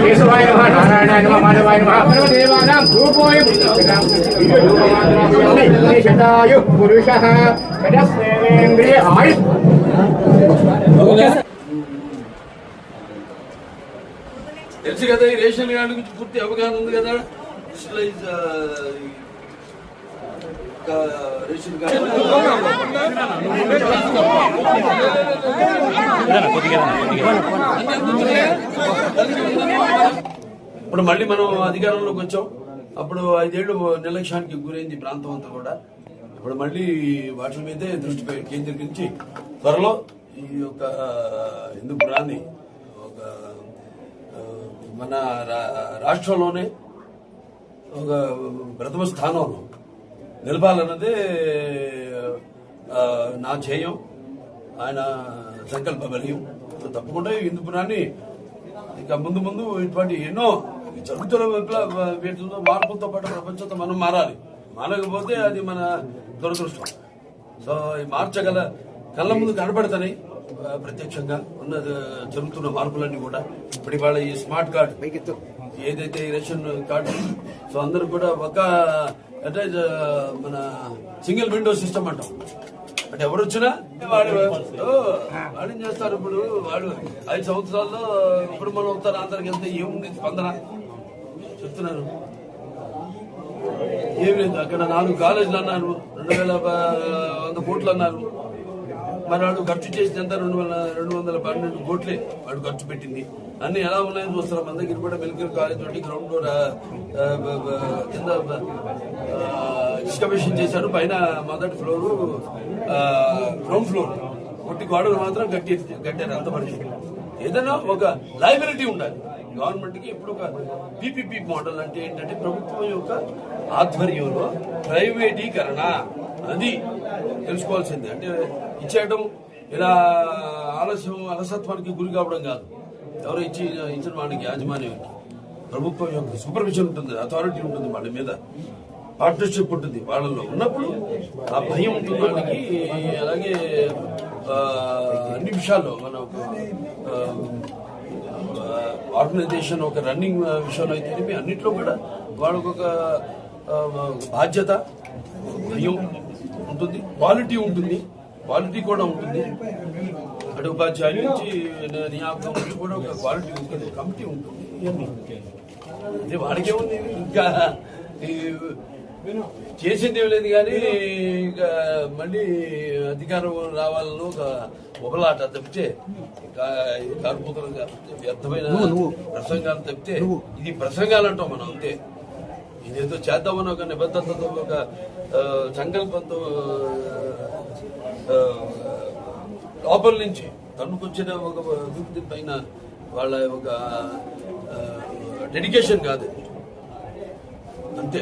కేశవాయ నమ నారాయణాయ నమ మాధవాయ నమ దేవానాం రూపోయ శతాయు పురుష ఆయుష్ తెలుసు కదా ఈ రేషన్ కార్డు గురించి పూర్తి అవగాహన ఉంది కదా. రేషన్ ఇప్పుడు మళ్ళీ మనం అధికారంలోకి వచ్చాం. అప్పుడు ఐదేళ్ళు నిర్లక్ష్యానికి గురైంది ప్రాంతం అంతా కూడా. ఇప్పుడు మళ్ళీ వాటి మీదే దృష్టి కేంద్రీకరించి త్వరలో ఈ యొక్క హిందూపురాన్ని ఒక మన రా- రాష్ట్రంలోనే ఒక ప్రథమ స్థానంలో నిలపాలన్నదే నా ధ్యేయం. ఆయన సంకల్ప బలీయం. తప్పకుండా ఈ హిందూపురాన్ని ఇక ముందు ముందు ఇటువంటి ఎన్నో జరుగుతున్న వీటిలో మార్పులతో పాటు ప్రపంచంతో మనం మారాలి. మారకపోతే అది మన దురదృష్టం. సో ఈ మార్చగల కళ్ళ ముందు కనబడతాయి ప్రత్యక్షంగా ఉన్న జరుగుతున్న మార్పులన్నీ కూడా. ఇప్పుడు ఇవాళ ఈ స్మార్ట్ కార్డు ఏదైతే రేషన్ కార్డు సో అందరూ కూడా ఒక అంటే మన సింగిల్ విండో సిస్టమ్ అంటాం. అంటే ఎవరు వచ్చినా వాడు ఓ, వాడు ఏం చేస్తారు ఇప్పుడు? వాడు ఐదు సంవత్సరాల్లో ఇప్పుడు మనం ఉత్తర ఆంధ్రకి వెళ్తే ఏముంది? స్పందన. చెప్తున్నాను ఏం లేదు అక్కడ నాలుగు కాలేజీలు అన్నారు. రెండు వేల వంద కోట్లు అన్నారు. మరి వాడు ఖర్చు చేసినంత రెండు వందల రెండు వందల పన్నెండు కోట్లే వాడు ఖర్చు పెట్టింది. అన్ని ఎలా ఉన్నాయని చూస్తున్నాం. మన దగ్గర కూడా మెలికల్ కాలేజ్ తోటి గ్రౌండ్ ఫ్లోర్ కింద ఎక్స్కవేషన్ చేశారు పైన మొదటి ఫ్లోరు గ్రౌండ్ ఫ్లోర్ కొట్టి గోడలు మాత్రం కట్టి కట్టారు అంత పరిస్థితి ఏదైనా ఒక లైబిలిటీ ఉండాలి. గవర్నమెంట్కి ఎప్పుడు ఇప్పుడు ఒక పీపీపీ మోడల్ అంటే ఏంటంటే ప్రభుత్వం యొక్క ఆధ్వర్యంలో ప్రైవేటీకరణ. అది తెలుసుకోవాల్సింది. అంటే ఇచ్చేయడం ఇలా ఆలస్యం అలసత్వానికి గురి కావడం కాదు. ఎవరో ఇచ్చి ఇచ్చిన వాడికి యాజమాన్యానికి ప్రభుత్వం యొక్క సూపర్విజన్ ఉంటుంది అథారిటీ ఉంటుంది వాళ్ళ మీద. పార్ట్నర్షిప్ ఉంటుంది వాళ్ళలో. ఉన్నప్పుడు ఆ భయం ఉంటుంది వాళ్ళకి అలాగే అన్ని విషయాల్లో మన ఆర్గనైజేషన్ ఒక రన్నింగ్ విషయంలో అయితే అన్నింటిలో కూడా వాళ్ళకు ఒక బాధ్యత భయం ఉంటుంది క్వాలిటీ ఉంటుంది క్వాలిటీ కూడా ఉంటుంది. అటు ఉపాధ్యాయుల నుంచి నియామకం నుంచి కూడా ఒక క్వాలిటీ ఉంటుంది కమిటీ ఉంటుంది. అదే వాడికే ఉంది. ఇంకా చేసింది ఏం లేదు కానీ ఇంకా మళ్ళీ అధికారం రావాలని ఒక ఒకలాట తప్పితే వ్యర్థమైన ప్రసంగాలు తప్పితే ఇది ప్రసంగాలు అంటాం మనం అంతే. ఇదేదో చేద్దామని ఒక నిబద్ధతతో ఒక సంకల్పంతో లోపల నుంచి తన్నుకొచ్చిన ఒక వ్యక్తి పైన వాళ్ళ ఒక డెడికేషన్ కాదు. అంతే.